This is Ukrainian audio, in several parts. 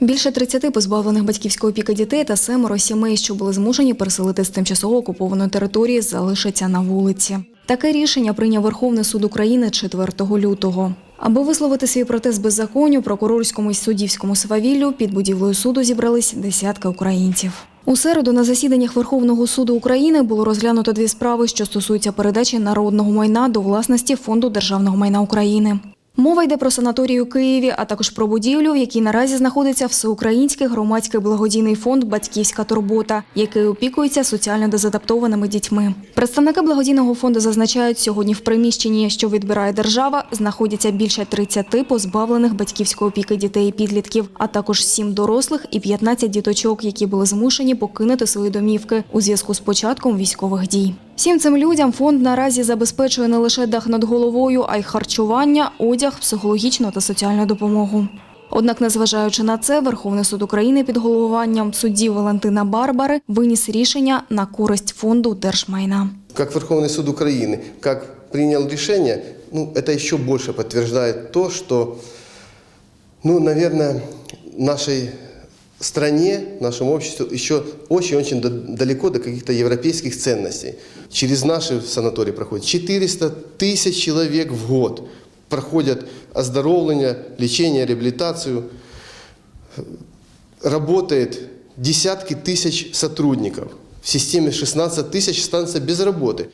Більше 30 позбавлених батьківської опіки дітей та семеро сімей, що були змушені переселити з тимчасово окупованої території, залишаться на вулиці. Таке рішення прийняв Верховний суд України 4 лютого. Аби висловити свій протест беззаконню, прокурорському і суддівському свавіллю під будівлею суду зібрались десятки українців. У середу на засіданнях Верховного суду України було розглянуто дві справи, що стосуються передачі народного майна до власності Фонду державного майна України. Мова йде про санаторій у Києві, а також про будівлю, в якій наразі знаходиться всеукраїнський громадський благодійний фонд Батьківська турбота, який опікується соціально дезадаптованими дітьми. Представники благодійного фонду зазначають, сьогодні в приміщенні, що відбирає держава, знаходяться більше 30 позбавлених батьківської опіки дітей і підлітків, а також 7 дорослих і 15 діточок, які були змушені покинути свої домівки у зв'язку з початком військових дій. Всім цим людям фонд наразі забезпечує не лише дах над головою, а й харчування, одяг, психологічну та соціальну допомогу. Однак, незважаючи на це, Верховний суд України під головуванням судді Валентина Барбари виніс рішення на користь фонду держмайна. Как Верховный суд Украины, как принял решение, ну, это еще больше подтверждает то, что, ну, наверное, нашей стране, нашему обществу еще очень-очень до- далеко до каких-то европейских ценностей. Через наши санатории проходит 400 тысяч человек в год. Проходят оздоровление, лечение, реабилитацию. Работает десятки тысяч сотрудников. В системе 16 тысяч останутся без работы.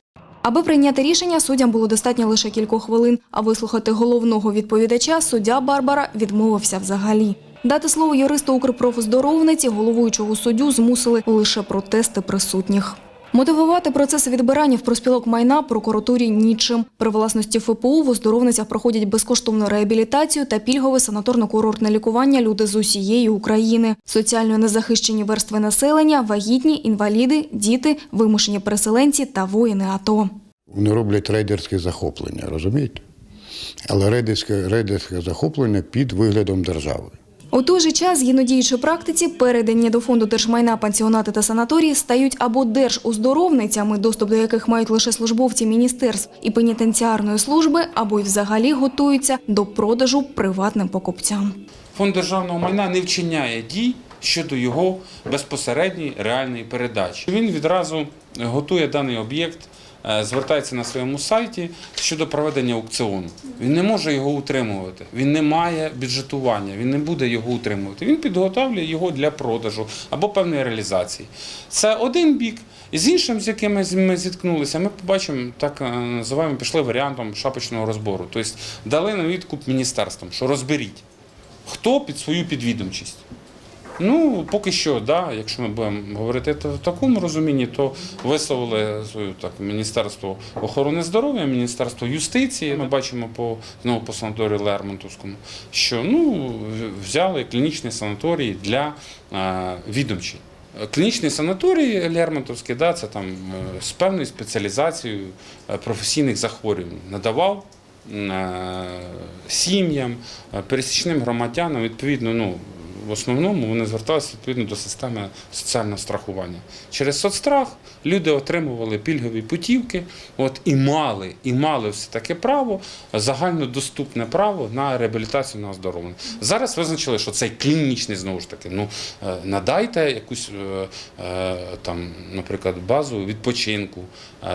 Аби прийняти рішення, суддям було достатньо лише кількох хвилин, а вислухати головного відповідача суддя Барбара відмовився взагалі. Дати слово юристу Укрпрофоздоровниці головуючого суддю змусили лише протести присутніх. Мотивувати процес відбирання в проспілок майна прокуратурі нічим. При власності ФПУ в оздоровницях проходять безкоштовну реабілітацію та пільгове санаторно-курортне лікування люди з усієї України. Соціально незахищені верстви населення, вагітні, інваліди, діти, вимушені переселенці та воїни АТО. Вони роблять рейдерське захоплення, розумієте? Але рейдерське, рейдерське захоплення під виглядом держави. У той же час, згідно діючої практиці, передані до фонду держмайна пансіонати та санаторії стають або держуздоровницями, доступ до яких мають лише службовці міністерств і пенітенціарної служби, або й взагалі готуються до продажу приватним покупцям. Фонд державного майна не вчиняє дій щодо його безпосередньої реальної передачі. Він відразу готує даний об'єкт, звертається на своєму сайті щодо проведення аукціону. Він не може його утримувати, він не має бюджетування, він не буде його утримувати. Він підготовлює його для продажу або певної реалізації. Це один бік. І з іншим, з яким ми зіткнулися, ми побачимо, так е, називаємо, пішли варіантом шапочного розбору. Тобто дали на відкуп міністерствам, що розберіть хто під свою підвідомчість. Ну, поки що, да, якщо ми будемо говорити в такому розумінні, то висловили свою так Міністерство охорони здоров'я, Міністерство юстиції. Ми бачимо по знову по санаторію Лермонтовському, що ну взяли клінічний санаторій для е, відомчі. Клінічний санаторій Лермонтовський, да, це там е, з певною спеціалізацією е, професійних захворювань надавав сім'ям, пересічним громадянам, відповідно, ну, в основному вони зверталися відповідно до системи соціального страхування. Через соцстрах люди отримували пільгові путівки от, і мали, і мали все таке право, загальнодоступне право на реабілітацію на оздоровлення. Зараз визначили, що цей клінічний знову ж таки. Ну е, надайте якусь е, е, там, наприклад, базу відпочинку,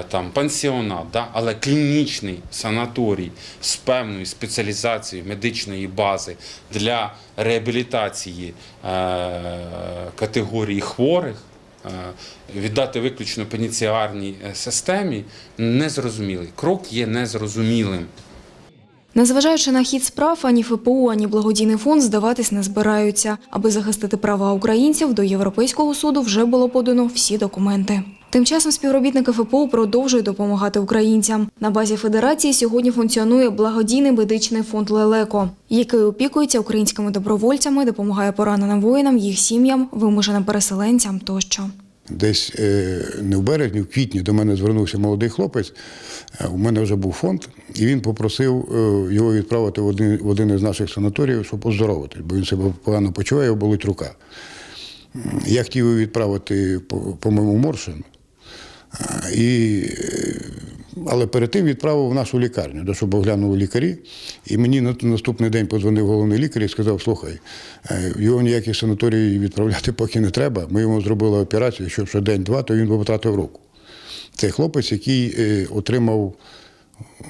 там пансіонат, да? але клінічний санаторій з певною спеціалізацією медичної бази для реабілітації е, категорії хворих. е, Віддати виключно пеніціарній е, системі незрозумілий. Крок є незрозумілим. Незважаючи на хід справ, ані ФПУ, ані благодійний фонд здаватись не збираються. Аби захистити права українців, до Європейського суду вже було подано всі документи. Тим часом співробітники ФПУ продовжують допомагати українцям. На базі федерації сьогодні функціонує благодійний медичний фонд Лелеко, який опікується українськими добровольцями, допомагає пораненим воїнам, їх сім'ям, вимушеним переселенцям тощо. Десь е, не в березні, в квітні до мене звернувся молодий хлопець. Е, У мене вже був фонд, і він попросив е, його відправити в один, в один із наших санаторіїв, щоб оздоровитись, бо він себе погано почуває, його болить рука. Я хотів його відправити, по- по-моєму, моршину. Моршин. І Але перед тим відправив в нашу лікарню, до щоб оглянули лікарі. І мені на наступний день подзвонив головний лікар і сказав: слухай, е, його ніякі санаторії відправляти поки не треба. Ми йому зробили операцію, що ще день-два, то він би втратив руку. Це хлопець, який е, отримав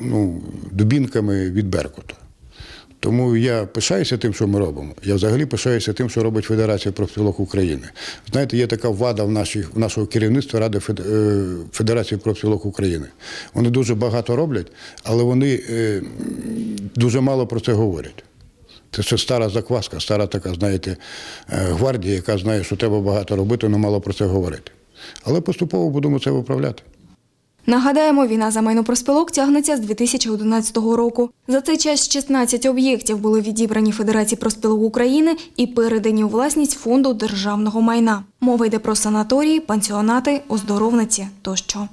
ну, дубінками від Беркуту. Тому я пишаюся тим, що ми робимо. Я взагалі пишаюся тим, що робить Федерація профспілок України. Знаєте, є така вада в, нашій, в нашого керівництва Ради е, Федерації профспілок України. Вони дуже багато роблять, але вони е, дуже мало про це говорять. Це ще стара закваска, стара така, знаєте, е, гвардія, яка знає, що треба багато робити, але мало про це говорити. Але поступово будемо це виправляти. Нагадаємо, війна за майно проспілок тягнеться з 2011 року. За цей час 16 об'єктів були відібрані Федерації проспілок України і передані у власність фонду державного майна. Мова йде про санаторії, пансіонати, оздоровниці тощо.